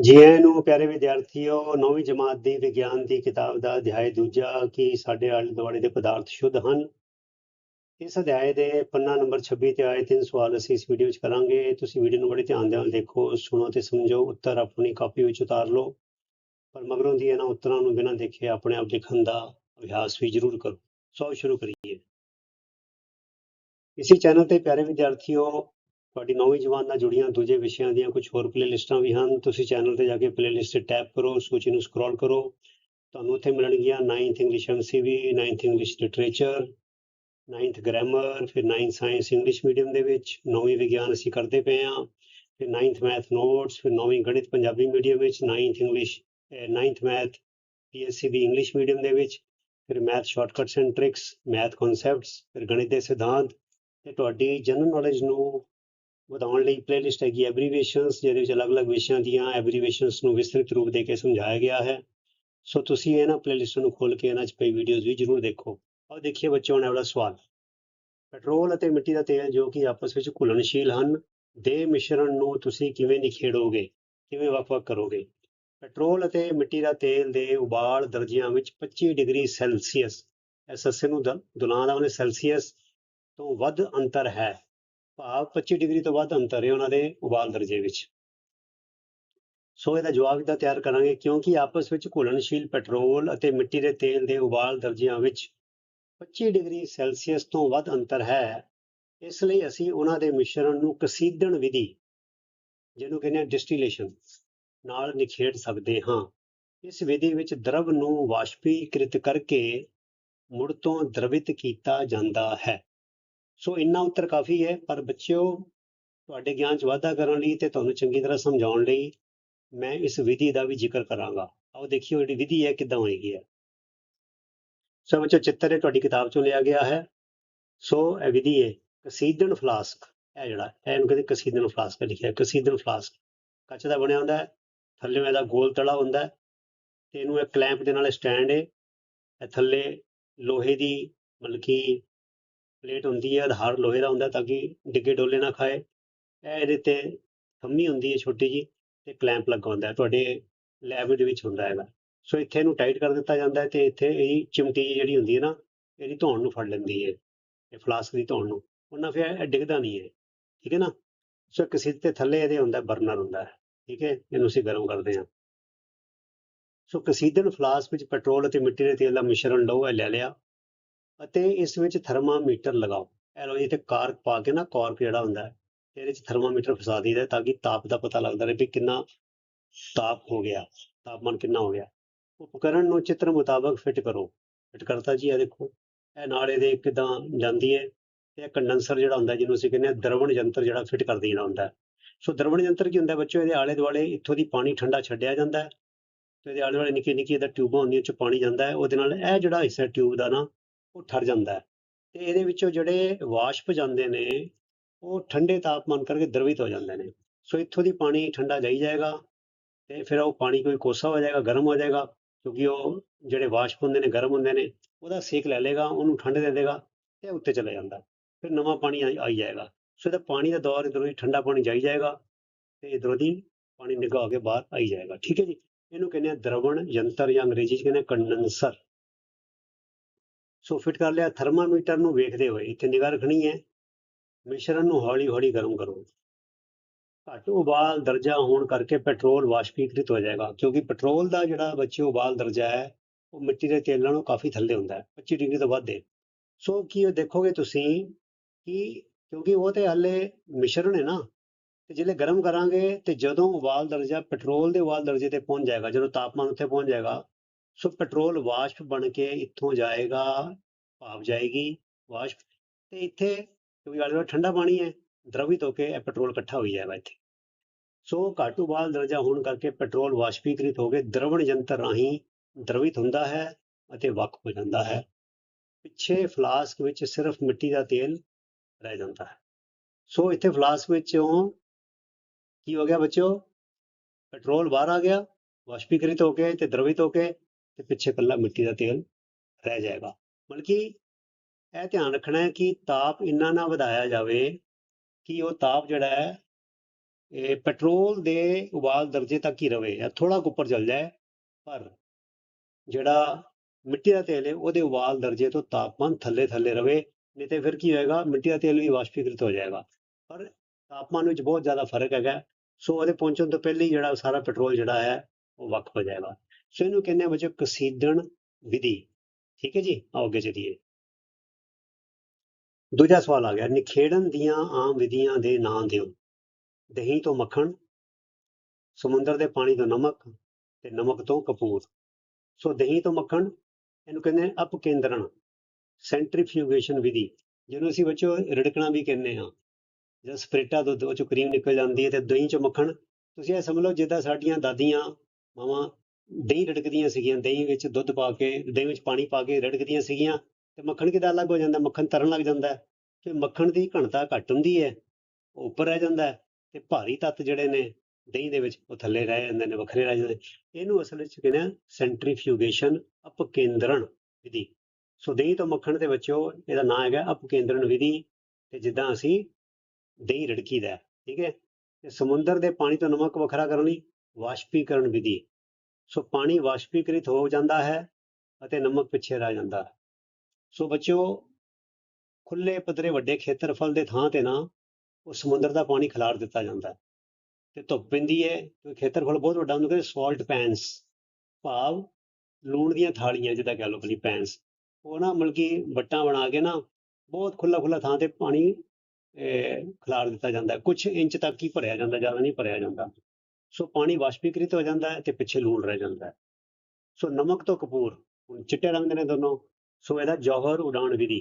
ਜੀ ਆਇਆਂ ਨੂੰ ਪਿਆਰੇ ਵਿਦਿਆਰਥੀਓ, ਨੌਵੀਂ ਜਮਾਤ ਦੀ ਵਿਗਿਆਨ ਦੀ ਕਿਤਾਬ ਦਾ ਅਧਿਆਇ ਦੂਜਾ ਕਿ ਸਾਡੇ ਆਲੇ ਦੁਆਲੇ ਦੇ ਪਦਾਰਥ ਸ਼ੁੱਧ ਹਨ, ਇਸ ਅਧਿਆਇ ਦੇ ਪੰਨਾ ਨੰਬਰ 26 ਤੇ ਆਏ ਤਿੰਨ ਸਵਾਲ ਅਸੀਂ ਇਸ ਵੀਡੀਓ ਵਿੱਚ ਕਰਾਂਗੇ। ਤੁਸੀਂ ਵੀਡੀਓ ਨੂੰ ਬੜੇ ਧਿਆਨ ਦੇ ਨਾਲ ਦੇਖੋ, ਸੁਣੋ ਤੇ ਸਮਝੋ, ਉੱਤਰ ਆਪਣੀ ਕਾਪੀ ਵਿੱਚ ਉਤਾਰ ਲਓ, ਪਰ ਮਗਰੋਂ ਦੀ ਇਹਨਾਂ ਉੱਤਰਾਂ ਨੂੰ ਬਿਨਾਂ ਦੇਖੇ ਆਪਣੇ ਆਪ ਲਿਖਣ ਦਾ ਅਭਿਆਸ ਵੀ ਜ਼ਰੂਰ ਕਰੋ। ਸੋ ਸ਼ੁਰੂ ਕਰੀਏ। ਇਸੇ ਚੈਨਲ ਤੇ ਪਿਆਰੇ ਵਿਦਿਆਰਥੀਓ ਤੁਹਾਡੀ ਨੌਵੀਂ ਜਮਾਤ ਨਾਲ ਜੁੜੀਆਂ ਦੂਜੇ ਵਿਸ਼ਿਆਂ ਦੀਆਂ ਕੁਝ ਹੋਰ ਪਲੇਲਿਸਟਾਂ ਵੀ ਹਨ। ਤੁਸੀਂ ਚੈਨਲ ਤੇ ਜਾ ਕੇ ਪਲੇਲਿਸਟ ਤੇ ਟੈਪ ਕਰੋ, ਸੂਚੀ ਨੂੰ ਸਕਰੋਲ ਕਰੋ। ਤੁਹਾਨੂੰ ਉੱਥੇ ਮਿਲਣਗੀਆਂ 9th English MCV 9th English literature 9th grammar ਫਿਰ 9th ਸਾਇੰਸ ਇੰਗਲਿਸ਼ ਮੀਡੀਅਮ ਦੇ ਵਿੱਚ, ਨੌਵੀਂ ਵਿਗਿਆਨ ਅਸੀਂ ਕਰਦੇ ਪਏ ਹਾਂ, ਫਿਰ 9th ਮੈਥ ਨੋਟਸ ਫਿਰ ਨੌਵੀਂ ਗਣਿਤ ਪੰਜਾਬੀ ਮੀਡੀਅਮ ਵਿੱਚ 9th English 9th math PSCB English medium ਦੇ ਵਿੱਚ, ਫਿਰ math shortcuts and tricks math concepts ਫਿਰ ਗਣਿਤ ਦੇ ਸਿਧਾਂਤ, ਤੇ ਤੁਹਾਡੀ ਜਨਰਲ ਨੌਲੇਜ ਨੂੰ ਵਧਾਉਣ ਲਈ ਪਲੇਲਿਸਟ ਹੈਗੀ ਐਬਰੀਵੇਸ਼ਨਸ ਜਿਹਦੇ ਵਿੱਚ ਅਲੱਗ-ਅਲੱਗ ਵਿਸ਼ਿਆਂ ਦੀਆਂ ਐਬਰੀਵੇਸ਼ਨਸ ਨੂੰ ਵਿਸਤ੍ਰਿਤ ਰੂਪ ਦੇ ਕੇ ਸਮਝਾਇਆ ਗਿਆ ਹੈ। ਸੋ ਤੁਸੀਂ ਇਹਨਾਂ ਪਲੇਲਿਸਟ ਨੂੰ ਖੋਲ ਕੇ ਇਹਨਾਂ 'ਚ ਪਈ ਵੀਡੀਓਜ਼ ਵੀ ਜ਼ਰੂਰ ਦੇਖੋ। ਆਓ ਦੇਖੀਏ ਬੱਚਿਓ ਹੁਣ ਇਹ ਸਵਾਲ। ਪੈਟਰੋਲ ਅਤੇ ਮਿੱਟੀ ਦਾ ਤੇਲ ਜੋ ਕਿ ਆਪਸ ਵਿੱਚ ਘੁਲਣਸ਼ੀਲ ਹਨ, ਦੇ ਮਿਸ਼ਰਣ ਨੂੰ ਤੁਸੀਂ ਕਿਵੇਂ ਨਿਖੇੜੋਗੇ? ਕਿਵੇਂ ਵੱਖ-ਵੱਖ ਕਰੋਗੇ? ਪੈਟਰੋਲ ਅਤੇ ਮਿੱਟੀ ਦਾ ਤੇਲ ਦੇ ਉਬਾਲ ਦਰਜਿਆਂ ਵਿੱਚ 25 ਡਿਗਰੀ ਸੈਲਸੀਅਸ ਐਸਐਸਏ ਨੂੰ ਦੁਲਾਂ ਦਾ ਉਹਨੇ ਸੈਲਸੀਅਸ ਤੋਂ ਵੱਧ ਅੰਤਰ ਹੈ। ਭਾਵ 25 ਡਿਗਰੀ ਤੋਂ ਵੱਧ ਅੰਤਰ ਹੈ ਉਹਨਾਂ ਦੇ ਉਬਾਲ ਦਰਜੇ ਵਿੱਚ। ਸੋ ਇਹਦਾ ਜਵਾਬ ਇਦਾਂ ਤਿਆਰ ਕਰਾਂਗੇ, ਕਿਉਂਕਿ ਆਪਸ ਵਿੱਚ ਘੁਲਣਸ਼ੀਲ ਪੈਟਰੋਲ ਅਤੇ ਮਿੱਟੀ ਦੇ ਤੇਲ ਦੇ ਉਬਾਲ ਦਰਜਿਆਂ ਵਿੱਚ 25 ਡਿਗਰੀ ਸੈਲਸੀਅਸ ਤੋਂ ਵੱਧ ਅੰਤਰ ਹੈ। ਇਸ ਲਈ ਅਸੀਂ ਉਹਨਾਂ ਦੇ ਮਿਸ਼ਰਣ ਨੂੰ ਕਸੀਦਣ ਵਿਧੀ, ਜਿਹਨੂੰ ਕਹਿੰਦੇ ਆ ਡਿਸਟੀਲੇਸ਼ਨ, ਨਾਲ ਨਿਖੇੜ ਸਕਦੇ ਹਾਂ। ਇਸ ਵਿਧੀ ਵਿੱਚ ਦਰਵ ਨੂੰ ਵਾਸ਼ਪੀਕ੍ਰਿਤ ਕਰਕੇ ਮੁੜ ਤੋਂ ਦਰਵਿਤ ਕੀਤਾ ਜਾਂਦਾ ਹੈ। ਸੋ ਇੰਨਾ ਉੱਤਰ ਕਾਫੀ ਹੈ, ਪਰ ਬੱਚਿਓ, ਤੁਹਾਡੇ ਗਿਆਨ 'ਚ ਵਾਧਾ ਕਰਨ ਲਈ ਤੇ ਤੁਹਾਨੂੰ ਚੰਗੀ ਤਰ੍ਹਾਂ ਸਮਝਾਉਣ ਲਈ ਮੈਂ ਇਸ ਵਿਧੀ ਦਾ ਵੀ ਜ਼ਿਕਰ ਕਰਾਂਗਾ। ਆਓ ਦੇਖਿਓ ਜਿਹੜੀ ਵਿਧੀ ਹੈ, ਕਿੱਦਾਂ ਹੋਏਗੀ ਹੈ। ਸੋ ਬੱਚੋ ਚਿੱਤਰ ਇਹ ਤੁਹਾਡੀ ਕਿਤਾਬ ਚੋਂ ਲਿਆ ਗਿਆ ਹੈ। ਸੋ ਇਹ ਵਿਧੀ ਹੈ ਕਸੀਦਨ ਫਲਾਸਕ। ਇਹ ਜਿਹੜਾ ਇਹਨੂੰ ਕਹਿੰਦੇ ਕਸੀਦਨ ਫਲਾਸਕ ਲਿਖਿਆ ਕਸੀਦਨ ਫਲਾਸਕ। ਕੱਚ ਦਾ ਬਣਿਆ ਹੁੰਦਾ ਹੈ, ਥੱਲੇ ਇਹਦਾ ਗੋਲ ਤਲਾ ਹੁੰਦਾ ਹੈ ਤੇ ਇਹਨੂੰ ਇਹ ਕਲੈਂਪ ਦੇ ਨਾਲ ਸਟੈਂਡ ਹੈ। ਇਹ ਥੱਲੇ ਲੋਹੇ ਦੀ ਮਤਲਬ ਕਿ ਪਲੇਟ ਹੁੰਦੀ ਹੈ, ਆਧਾਰ ਲੋਹੇ ਦਾ ਹੁੰਦਾ ਤਾਂ ਕਿ ਡਿੱਗੇ ਡੋਲੇ ਨਾ ਖਾਏ। ਇਹ ਇਹਦੇ ਤੇ ਥੰਮੀ ਹੁੰਦੀ ਹੈ ਛੋਟੀ ਜੀ ਤੇ ਕਲੈਂਪ ਲੱਗਾ ਹੁੰਦਾ ਹੈ। ਤੁਹਾਡੇ ਲੈਬ ਦੇ ਵਿੱਚ ਹੁੰਦਾ ਹੈਗਾ। ਸੋ ਇੱਥੇ ਇਹਨੂੰ ਟਾਈਟ ਕਰ ਦਿੱਤਾ ਜਾਂਦਾ ਹੈ ਤੇ ਇੱਥੇ ਇਹ ਚਿਮਟੀ ਜਿਹੀ ਜਿਹੜੀ ਹੁੰਦੀ ਹੈ ਨਾ, ਇਹਦੀ ਧੌਣ ਨੂੰ ਫੜ ਲੈਂਦੀ ਹੈ। ਇਹ ਫਲਾਸਕ ਦੀ ਧੌਣ ਨੂੰ। ਉਹਨਾਂ ਫਿਰ ਇਹ ਡਿੱਗਦਾ ਨਹੀਂ ਹੈ। ਠੀਕ ਹੈ ਨਾ? ਸੋ ਕਿਸੇ ਤੇ ਥੱਲੇ ਇਹਦੇ ਹੁੰਦਾ ਬਰਨਰ ਹੁੰਦਾ ਹੈ। ਠੀਕ ਹੈ? ਇਹਨੂੰ ਅਸੀਂ ਗਰਮ ਕਰਦੇ ਹਾਂ। ਸੋ ਕਸੀਦਨ ਫਲਾਸਕ ਵਿੱਚ ਪੈਟਰੋਲ ਅਤੇ ਮਿੱਟੀ ਦੇ ਤੇਲ ਦਾ ਮਿਸ਼ਰਣ ਲਓ, ਇਹ ਲੈ ਲਿਆ। ਅਤੇ ਇਸ ਵਿੱਚ ਥਰਮਾਮੀਟਰ ਲਗਾਓ। ਇਹ ਲਓ ਜੀ, ਇੱਥੇ ਕਾਰਕ ਪਾ ਕੇ ਨਾ, ਕਾਰਕ ਜਿਹੜਾ ਹੁੰਦਾ ਹੈ, ਇਹਦੇ 'ਚ ਥਰਮਾਮੀਟਰ ਫਸਾ ਦਈਦਾ ਤਾਂ ਕਿ ਤਾਪ ਦਾ ਪਤਾ ਲੱਗਦਾ ਰਹੇ ਵੀ ਕਿੰਨਾ ਤਾਪ ਹੋ ਗਿਆ, ਤਾਪਮਾਨ ਕਿੰਨਾ ਹੋ ਗਿਆ। ਉਪਕਰਨ ਨੂੰ ਚਿੱਤਰ ਮੁਤਾਬਕ ਫਿੱਟ ਕਰੋ। ਫਿੱਟ ਕਰਤਾ ਜੀ, ਇਹ ਦੇਖੋ। ਇਹ ਨਾਲ ਇਹਦੇ ਕਿਦਾਂ ਜਾਂਦੀ ਹੈ ਤੇ ਇਹ ਕੰਡੈਂਸਰ ਜਿਹੜਾ ਹੁੰਦਾ ਜਿਹਨੂੰ ਅਸੀਂ ਕਹਿੰਦੇ ਹਾਂ ਦਰਵਣ ਯੰਤਰ ਜਿਹੜਾ ਫਿੱਟ ਕਰ ਦੇਣਾ ਹੁੰਦਾ ਸੋ ਦਰਵਣ ਯੰਤਰ ਕੀ ਹੁੰਦਾ ਬੱਚੋ ਇਹਦੇ ਆਲੇ ਦੁਆਲੇ ਇੱਥੋਂ ਦੀ ਪਾਣੀ ਠੰਡਾ ਛੱਡਿਆ ਜਾਂਦਾ ਹੈ, ਤੇ ਇਹਦੇ ਆਲੇ ਦੁਆਲੇ ਨਿੱਕੀ ਨਿੱਕੀ ਇਹਦਾ ਟਿਊਬਾਂ ਹੁੰਦੀਆਂ ਚ ਪਾਣੀ ਜਾਂਦਾ ਹੈ। ਉਹਦੇ ਨਾਲ ਇਹ ਜਿਹੜਾ ਹਿੱਸਾ ਟਿਊਬ ਦਾ ਨਾ ਉਹ ਠਰ ਜਾਂਦਾ ਹੈ ਤੇ ਇਹਦੇ ਵਿੱਚੋਂ ਜਿਹੜੇ ਵਾਸ਼ਪ ਜਾਂਦੇ ਨੇ, ਉਹ ਠੰਡੇ ਤਾਪਮਾਨ ਕਰਕੇ ਦਰਵਿਤ ਹੋ ਜਾਂਦੇ ਨੇ। ਸੋ ਇੱਥੋਂ ਦੀ ਪਾਣੀ ਠੰਡਾ ਜਾਈ ਜਾਏਗਾ ਤੇ ਫਿਰ ਉਹ ਪਾਣੀ ਕੋਈ ਕੋਸਾ ਹੋ ਜਾਏਗਾ, ਗਰਮ ਹੋ ਜਾਏਗਾ, ਕਿਉਂਕਿ ਉਹ ਜਿਹੜੇ ਵਾਸ਼ਪ ਹੁੰਦੇ ਨੇ, ਗਰਮ ਹੁੰਦੇ ਨੇ, ਉਹਦਾ ਸੇਕ ਲੈ ਲੇਗਾ ਉਹਨੂੰ ਠੰਡ ਦੇ ਦੇਗਾ ਤੇ ਉੱਤੇ ਚਲਾ ਜਾਂਦਾ। ਫਿਰ ਨਵਾਂ ਪਾਣੀ ਆਈ ਜਾਏਗਾ। ਸੋ ਇਹਦਾ ਪਾਣੀ ਦਾ ਦੌਰ ਇਧਰੋਂ ਹੀ ਠੰਡਾ ਪਾਣੀ ਜਾਈ ਜਾਏਗਾ ਤੇ ਇਧਰੋਂ ਦੀ ਪਾਣੀ ਨਿਗਾਹ ਕੇ ਬਾਹਰ ਆਈ ਜਾਏਗਾ। ਠੀਕ ਹੈ ਜੀ? ਇਹਨੂੰ ਕਹਿੰਦੇ ਆ ਦਰਵਣ ਯੰਤਰ ਜਾਂ ਅੰਗਰੇਜ਼ੀ ਚ ਕਹਿੰਦੇ ਆ ਕੰਡੈਂਸਰ ਸੋ ਫਿਟ ਕਰ ਲਿਆ, ਥਰਮਾਮੀਟਰ ਨੂੰ ਵੇਖਦੇ ਹੋਏ ਇੱਥੇ ਨਿਗਾਹ ਰੱਖਣੀ ਹੈ। ਮਿਸ਼ਰਣ ਨੂੰ ਹੌਲੀ-ਹੌਲੀ ਗਰਮ ਕਰੋ। ਘੱਟ ਉਬਾਲ ਦਰਜਾ ਹੋਣ ਕਰਕੇ ਪੈਟਰੋਲ ਵਾਸ਼ਪੀਕ੍ਰਿਤ ਹੋ ਜਾਏਗਾ, ਕਿਉਂਕਿ ਪੈਟਰੋਲ ਦਾ ਜਿਹੜਾ ਬੱਚੇ ਉਬਾਲ ਦਰਜਾ ਹੈ, ਉਹ ਮਿੱਟੀ ਦੇ ਤੇਲ ਨਾਲੋਂ ਕਾਫੀ ਥੱਲੇ ਹੁੰਦਾ ਹੈ 25 ਡਿਗਰੀ ਤੋਂ ਵੱਧ ਹੈ। ਸੋ ਕੀ ਉਹ ਦੇਖੋਗੇ ਤੁਸੀਂ ਕਿ ਕਿਉਂਕਿ ਉਹ ਤੇ ਹਾਲੇ ਮਿਸ਼ਰਣ ਹੈ ਨਾ, ਤੇ ਜਿਹੜੇ ਗਰਮ ਕਰਾਂਗੇ ਤੇ ਜਦੋਂ ਉਬਾਲ ਦਰਜਾ, ਪੈਟਰੋਲ ਦੇ ਉਬਾਲ ਦਰਜੇ ਤੇ ਪਹੁੰਚ ਜਾਏਗਾ, ਜਦੋਂ ਤਾਪਮਾਨ ਉੱਥੇ ਪਹੁੰਚ ਜਾਏਗਾ ਸੋ ਪੈਟਰੋਲ ਵਾਸ਼ਪ ਬਣ ਕੇ ਇੱਥੋਂ ਜਾਏਗਾ, ਭਾਵ ਜਾਏਗੀ ਵਾਸ਼ਪ। ਤੇ ਇੱਥੇ ਕਿਉਂਕਿ ਆਲੇ ਦੁਆਲੇ ਠੰਡਾ ਪਾਣੀ ਹੈ ਦਰਵਿਤ ਹੋ ਕੇ ਇਹ ਪੈਟਰੋਲ ਇਕੱਠਾ ਹੋਈ ਜਾਏਗਾ ਇੱਥੇ। ਸੋ ਘਾਟੂ ਬਾਲ ਦਰਜਾ ਹੋਣ ਕਰਕੇ ਪੈਟਰੋਲ ਵਾਸ਼ਪੀਕ੍ਰਿਤ ਹੋ ਕੇ ਦਰਵਣ ਯੰਤਰ ਰਾਹੀਂ ਦਰਵਿਤ ਹੁੰਦਾ ਹੈ ਅਤੇ ਵੱਖ ਹੋ ਜਾਂਦਾ ਹੈ। ਪਿੱਛੇ ਫਲਾਸਕ ਵਿੱਚ ਸਿਰਫ ਮਿੱਟੀ ਦਾ ਤੇਲ ਰਹਿ ਜਾਂਦਾ ਹੈ। ਸੋ ਇੱਥੇ ਫਲਾਸਕ ਵਿੱਚੋਂ ਕੀ ਹੋ ਗਿਆ ਬੱਚਿਓ? ਪੈਟਰੋਲ ਬਾਹਰ ਆ ਗਿਆ, ਵਾਸ਼ਪੀਕ੍ਰਿਤ ਹੋ ਕੇ ਤੇ ਦਰਵਿਤ ਹੋ ਕੇ ਤੇ ਪਿੱਛੇ ਇਕੱਲਾ ਮਿੱਟੀ ਦਾ ਤੇਲ ਰਹਿ ਜਾਏਗਾ। ਮਤਲਬ ਕਿ ਇਹ ਧਿਆਨ ਰੱਖਣਾ ਹੈ ਕਿ ਤਾਪ ਇੰਨਾ ਨਾ ਵਧਾਇਆ ਜਾਵੇ ਕਿ ਉਹ ਤਾਪ ਜਿਹੜਾ ਹੈ, ਇਹ ਪੈਟਰੋਲ ਦੇ ਉਬਾਲ ਦਰਜੇ ਤੱਕ ਹੀ ਰਵੇ ਜਾਂ ਥੋੜਾ ਉੱਪਰ ਚਲ ਜਾਏ, ਪਰ ਜਿਹੜਾ ਮਿੱਟੀ ਦਾ ਤੇਲ ਹੈ, ਉਹਦੇ ਉਬਾਲ ਦਰਜੇ ਤੋਂ ਤਾਪਮਾਨ ਥੱਲੇ ਥੱਲੇ ਰਵੇ, ਨਹੀਂ ਤੇ ਫਿਰ ਕੀ ਹੋਏਗਾ, ਮਿੱਟੀ ਦਾ ਤੇਲ ਵੀ ਵਾਸ਼ਪੀਕ੍ਰਿਤ ਹੋ ਜਾਏਗਾ। ਪਰ ਤਾਪਮਾਨ ਵਿੱਚ ਬਹੁਤ ਜ਼ਿਆਦਾ ਫ਼ਰਕ ਹੈਗਾ, ਸੋ ਉਹਦੇ ਪਹੁੰਚਣ ਤੋਂ ਪਹਿਲੇ ਹੀ ਜਿਹੜਾ ਸਾਰਾ ਪੈਟਰੋਲ ਜਿਹੜਾ ਹੈ, ਉਹ ਵੱਖ ਹੋ ਜਾਏਗਾ। ਸੋ ਇਹਨੂੰ ਕਹਿੰਦੇ ਆ ਬੱਚੋ ਕਸੀਦਣ ਵਿਧੀ। ਠੀਕ ਹੈ ਜੀ? ਆਓ ਅੱਗੇ ਚਲੀਏ। ਦੂਜਾ ਸਵਾਲ ਆ ਗਿਆ, ਨਿਖੇੜਨ ਦੀਆਂ ਆਮ ਵਿਧੀਆਂ ਦੇ ਨਾਂ ਦਿਓ। ਦਹੀਂ ਤੋਂ ਮੱਖਣ, ਸਮੁੰਦਰ ਦੇ ਪਾਣੀ ਤੋਂ ਨਮਕ ਤੇ ਨਮਕ ਤੋਂ ਕਪੂਰ। ਸੋ ਦਹੀਂ ਤੋਂ ਮੱਖਣ, ਇਹਨੂੰ ਕਹਿੰਦੇ ਨੇ ਅਪਕੇਂਦਰਣ, ਸੈਂਟਰੀਫਿਊਗੇਸ਼ਨ ਵਿਧੀ, ਜਿਹਨੂੰ ਅਸੀਂ ਬੱਚੋ ਰਿੜਕਣਾ ਵੀ ਕਹਿੰਦੇ ਹਾਂ। ਜਦ ਸਪਰੇਟਾ ਦੁੱਧ, ਉਹ ਚੋਂ ਕਰੀਮ ਨਿਕਲ ਜਾਂਦੀ ਹੈ ਤੇ ਦਹੀਂ ਚੋਂ ਮੱਖਣ। ਤੁਸੀਂ ਇਹ ਸਮਝ ਲਓ ਜਿੱਦਾਂ ਸਾਡੀਆਂ ਦਾਦੀਆਂ, ਮਾਵਾਂ ਦਹੀਂ ਰੜਕਦੀਆਂ ਸੀਗੀਆਂ ਦਹੀਂ ਵਿੱਚ ਦੁੱਧ ਪਾ ਕੇ ਦਹੀਂ ਵਿੱਚ ਪਾਣੀ ਪਾ ਕੇ ਰੜਕਦੀਆਂ ਸੀਗੀਆਂ ਤੇ ਮੱਖਣ ਕਿੱਦਾਂ ਅਲੱਗ ਹੋ ਜਾਂਦਾ? ਮੱਖਣ ਤਰਨ ਲੱਗ ਜਾਂਦਾ ਹੈ ਤੇ ਮੱਖਣ ਦੀ ਘਣਤਾ ਘੱਟ ਹੁੰਦੀ ਹੈ ਉਹ ਉੱਪਰ ਰਹਿ ਜਾਂਦਾ ਹੈ ਤੇ ਭਾਰੀ ਤੱਤ ਜਿਹੜੇ ਨੇ ਦਹੀਂ ਦੇ ਵਿੱਚ ਉਹ ਥੱਲੇ ਰਹਿ ਜਾਂਦੇ ਨੇ ਵੱਖਰੇ ਰਹਿ ਜਾਂਦੇ ਨੇ। ਇਹਨੂੰ ਅਸਲ ਵਿੱਚ ਕਹਿੰਦੇ ਆ? ਸੈਂਟਰੀਫਿਊਗੇਸ਼ਨ ਅਪਕੇਂਦਰਣ ਵਿਧੀ। ਸੋ ਦਹੀਂ ਤੋਂ ਮੱਖਣ ਦੇ ਵਿੱਚੋਂ ਇਹਦਾ ਨਾਮ ਹੈਗਾ ਅਪਕੇਂਦਰਣ ਵਿਧੀ ਤੇ ਜਿੱਦਾਂ ਅਸੀਂ ਦਹੀਂ ਰਿੜਕੀਦਾ ਹੈ, ਠੀਕ ਹੈ? ਤੇ ਸਮੁੰਦਰ ਦੇ ਪਾਣੀ ਤੋਂ ਨਮਕ ਵੱਖਰਾ ਕਰਨ ਲਈ ਵਾਸ਼ਪੀਕਰਨ ਵਿਧੀ। ਸੋ ਪਾਣੀ ਵਾਸ਼ਪੀਕ੍ਰਿਤ ਹੋ ਜਾਂਦਾ ਹੈ ਅਤੇ ਨਮਕ ਪਿੱਛੇ ਰਹਿ ਜਾਂਦਾ ਹੈ। ਸੋ ਬੱਚਿਓ ਖੁੱਲੇ ਪੱਧਰੇ ਵੱਡੇ ਖੇਤਰਫਲ ਦੇ ਥਾਂ ਤੇ ਨਾ ਉਹ ਸਮੁੰਦਰ ਦਾ ਪਾਣੀ ਖਿਲਾਰ ਦਿੱਤਾ ਜਾਂਦਾ ਹੈ। ਤੇ ਧੁੱਪ ਪੈਂਦੀ ਹੈ, ਕਿਉਂਕਿ ਖੇਤਰਫਲ ਬਹੁਤ ਵੱਡਾ ਹੁੰਦਾ ਕਿ ਸਾਲਟ ਪੈਨਸ ਭਾਵ ਲੂਣ ਦੀਆਂ ਥਾਲੀਆਂ, ਜਿੱਦਾਂ ਕਹਿ ਲਓ ਭਲੀ ਪੈਨਸ ਉਹ ਨਾ ਮਤਲਬ ਕਿ ਵੱਟਾਂ ਬਣਾ ਕੇ ਨਾ ਬਹੁਤ ਖੁੱਲਾ ਖੁੱਲਾ ਥਾਂ ਤੇ ਪਾਣੀ ਖਿਲਾਰ ਦਿੱਤਾ ਜਾਂਦਾ ਹੈ। ਕੁਝ ਇੰਚ ਤੱਕ ਹੀ ਭਰਿਆ ਜਾਂਦਾ, ਜ਼ਿਆਦਾ ਨਹੀਂ ਭਰਿਆ ਜਾਂਦਾ। ਸੋ ਪਾਣੀ ਵਾਸ਼ਪੀਕ੍ਰਿਤ ਹੋ ਜਾਂਦਾ ਹੈ ਤੇ ਪਿੱਛੇ ਲੂਣ ਰਹਿ ਜਾਂਦਾ ਹੈ। ਸੋ ਨਮਕ ਤੋਂ ਕਪੂਰ, ਹੁਣ ਚਿੱਟੇ ਰੰਗ ਦੇ ਨੇ ਦੋਨੋਂ, ਸੋ ਇਹਦਾ ਜੌਹਰ ਉਡਾਣ ਵਿਧੀ।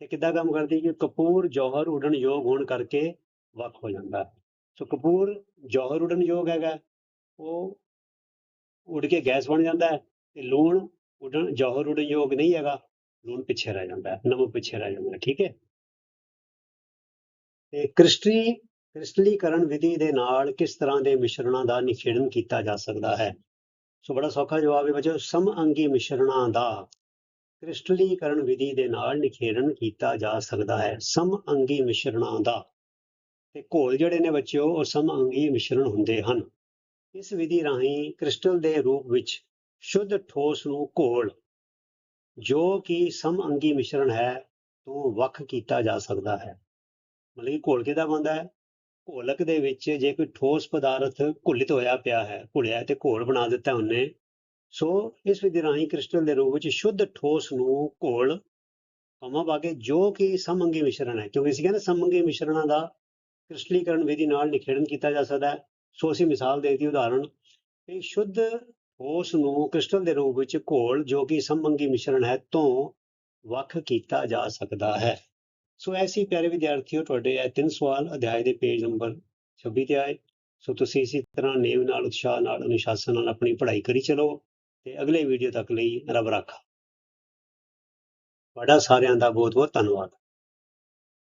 ਤੇ ਕਿੱਦਾਂ ਕੰਮ ਕਰਦੀ ਕਿ ਕਪੂਰ, ਜੌਹਰ ਉਡਣ ਯੋਗ ਹੋਣ ਕਰਕੇ ਵੱਖ ਹੋ ਜਾਂਦਾ ਸੋ ਕਪੂਰ, ਜੌਹਰ ਉਡਣ ਯੋਗ ਹੈਗਾ ਉਹ ਉੱਡ ਕੇ ਗੈਸ ਬਣ ਜਾਂਦਾ ਹੈ ਤੇ ਲੂਣ ਉਡਣ, ਜੌਹਰ ਉਡਣ ਯੋਗ ਨਹੀਂ ਹੈਗਾ, ਲੂਣ ਪਿੱਛੇ ਰਹਿ ਜਾਂਦਾ ਹੈ, ਨਮਕ ਪਿੱਛੇ ਰਹਿ ਜਾਂਦਾ ਠੀਕ ਹੈ। ਤੇ ਕ੍ਰਿਸਟਲੀ ਕ੍ਰਿਸਟਲੀਕਰਨ ਵਿਧੀ ਦੇ ਨਾਲ ਕਿਸ ਤਰ੍ਹਾਂ ਦੇ ਮਿਸ਼ਰਣਾਂ ਦਾ ਨਿਖੇੜਨ ਕੀਤਾ ਜਾ ਸਕਦਾ ਹੈ? ਸੋ ਬੜਾ ਸੌਖਾ ਜਵਾਬ ਹੈ ਬੱਚੋ ਸਮਅੰਗੀ ਮਿਸ਼ਰਣਾਂ ਦਾ ਕ੍ਰਿਸਟਲੀਕਰਨ ਵਿਧੀ ਦੇ ਨਾਲ ਨਿਖੇੜਨ ਕੀਤਾ ਜਾ ਸਕਦਾ ਹੈ, ਸਮਅੰਗੀ ਮਿਸ਼ਰਣਾਂ ਦਾ। ਤੇ ਘੋਲ ਜਿਹੜੇ ਨੇ ਬੱਚਿਓ, ਉਹ ਸਮਅੰਗੀ ਮਿਸ਼ਰਣ ਹੁੰਦੇ ਹਨ। ਇਸ ਵਿਧੀ ਰਾਹੀਂ ਕ੍ਰਿਸਟਲ ਦੇ ਰੂਪ ਵਿੱਚ ਸ਼ੁੱਧ ਠੋਸ ਨੂੰ ਘੋਲ, ਜੋ ਕਿ ਸਮਅੰਗੀ ਮਿਸ਼ਰਣ ਹੈ, ਤੋਂ ਵੱਖ ਕੀਤਾ ਜਾ ਸਕਦਾ ਹੈ। ਮਤਲਬ ਕਿ ਘੋਲ ਕਿਹਦਾ ਬਣਦਾ ਹੈ? ਘੋਲਕ ਦੇ ਵਿੱਚ ਜੇ ਕੋਈ ਠੋਸ ਪਦਾਰਥ ਘੁਲਿਤ ਹੋਇਆ ਪਿਆ ਹੈ, ਘੁਲਿਆ ਤੇ ਘੋਲ ਬਣਾ ਦਿੱਤਾ ਉਹਨੇ, ਸੋ ਇਸ ਵਿਧੀ ਰਾਹੀਂ ਕ੍ਰਿਸਟਲ ਦੇ ਰੂਪ ਵਿੱਚ ਸ਼ੁੱਧ ਠੋਸ ਨੂੰ ਘੋਲ ਕਮਾ ਬਾਗੇ ਜੋ ਕਿ ਸਮਅੰਗੀ ਮਿਸ਼ਰਣ ਹੈ, ਕਿਉਂਕਿ ਅਸੀਂ ਕਹਿੰਦੇ ਸਮਅੰਗੀ ਮਿਸ਼ਰਣਾਂ ਦਾ ਕ੍ਰਿਸਟਲੀਕਰਨ ਵਿਧੀ ਨਾਲ ਨਿਖੇੜਨ ਕੀਤਾ ਜਾ ਸਕਦਾ ਹੈ। ਸੋ ਅਸੀਂ ਮਿਸਾਲ ਦੇ ਦਿੱਤੀ ਉਦਾਹਰਣ ਕਿ ਸ਼ੁੱਧ ਠੋਸ ਨੂੰ ਕ੍ਰਿਸਟਲ ਦੇ ਰੂਪ ਵਿੱਚ ਘੋਲ ਜੋ ਕਿ ਸਮਅੰਗੀ ਮਿਸ਼ਰਣ ਹੈ, ਤੋਂ ਵੱਖ ਕੀਤਾ ਜਾ ਸਕਦਾ ਹੈ। ਸੋ ਐਸੀ ਪਿਆਰੇ ਵਿਦਿਆਰਥੀਓ ਤੁਹਾਡੇ ਇਹ ਤਿੰਨ ਸਵਾਲ ਅਧਿਆਇ ਦੇ ਪੇਜ ਨੰਬਰ 26 ਤੇ ਆਏ ਸੋ ਤੁਸੀਂ ਇਸੇ ਤਰ੍ਹਾਂ ਨੇਮ ਨਾਲ ਉਤਸ਼ਾਹ ਨਾਲ ਅਨੁਸ਼ਾਸਨ ਨਾਲ ਆਪਣੀ ਪੜ੍ਹਾਈ ਕਰੀ ਚਲੋ ਤੇ ਅਗਲੇ ਵੀਡੀਓ ਤੱਕ ਲਈ ਰੱਬ ਰਾਖਾ ਤੁਹਾਡਾ ਸਾਰਿਆਂ ਦਾ ਬਹੁਤ ਬਹੁਤ ਧੰਨਵਾਦ